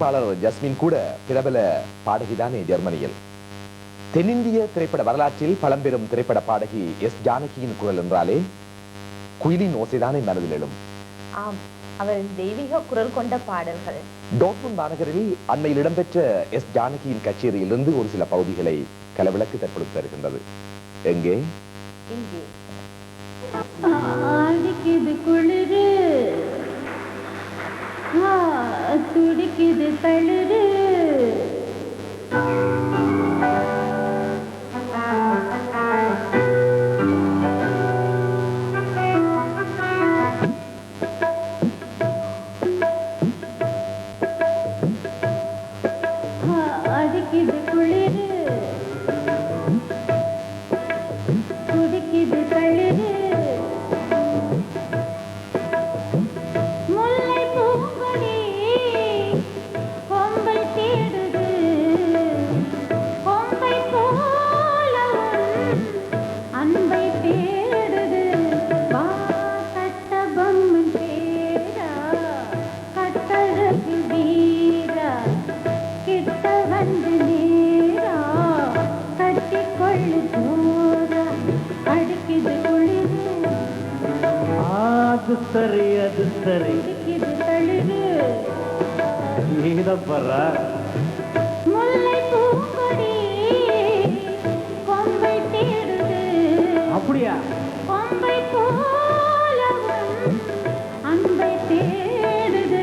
இசையமைப்பாளர் ஜஸ்மின் கூட பிரபல பாடகிதானே ஜெர்மனியில். தென்னிந்திய திரைப்பட வரலாற்றில் பழம்பெரும் திரைப்பட பாடகி எஸ் ஜானகியின் குரல் என்றாலே குயிலின் ஓசைதானே மனதில் எழும். ஆம் அவரின் தெய்வீக குரல் கொண்ட பாடல்கள். டோட்முண்ட் மாநகரில் அண்மையில் இடம்பெற்ற எஸ் ஜானகியின் கச்சேரியிலிருந்து ஒரு சில பகுதிகளை கலவிளக்கு தற்பொழுது தருகின்றது. எங்கே? இங்கே. ஆடிக்குது குளிரு. அது சரி. அது சரி கொம்பை தேடுது. அப்படியா அன்பை தேடுது.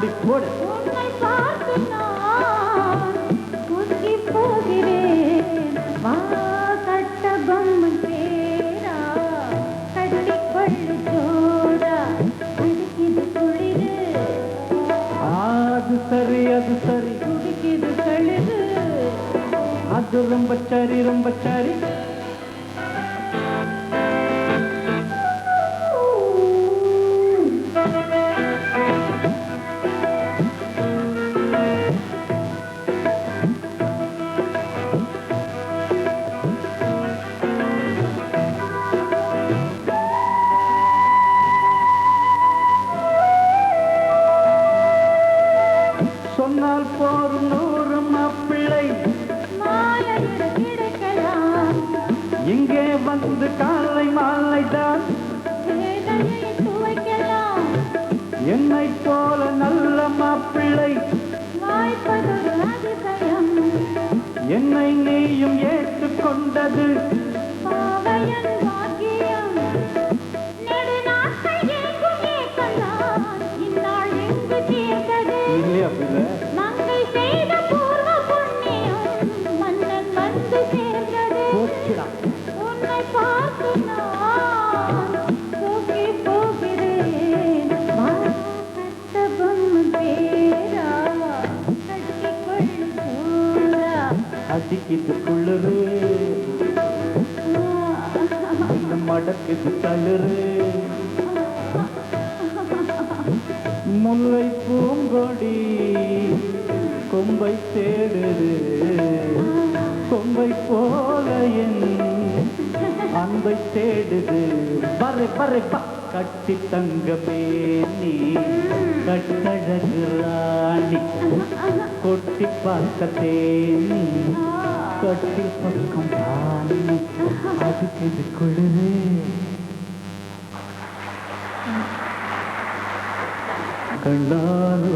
குளிரு. அது சரி அது சரி. துடிக்குது கழுது அது ரொம்ப சரி ரொம்ப சரி. நூறு மாப்பிள்ளை. இங்கே வந்து காலை மாலை தான் என்னை போல நல்ல மாப்பிள்ளை. என்னை நீயும் ஏற்றுக்கொண்டது. பாவையன் நடக்குது மடக்குது தளிரு. முல்லை பூங்கொடி கொம்பை தேடுது. கொம்பை போல என் அன்பை தேடுது. பறை பறை பா கட்டி தங்க பேணி கட்டழகு ராணி. கொட்டி பார்க்க தேனி கட்டி பக்கம் ராணி. அதுக்கு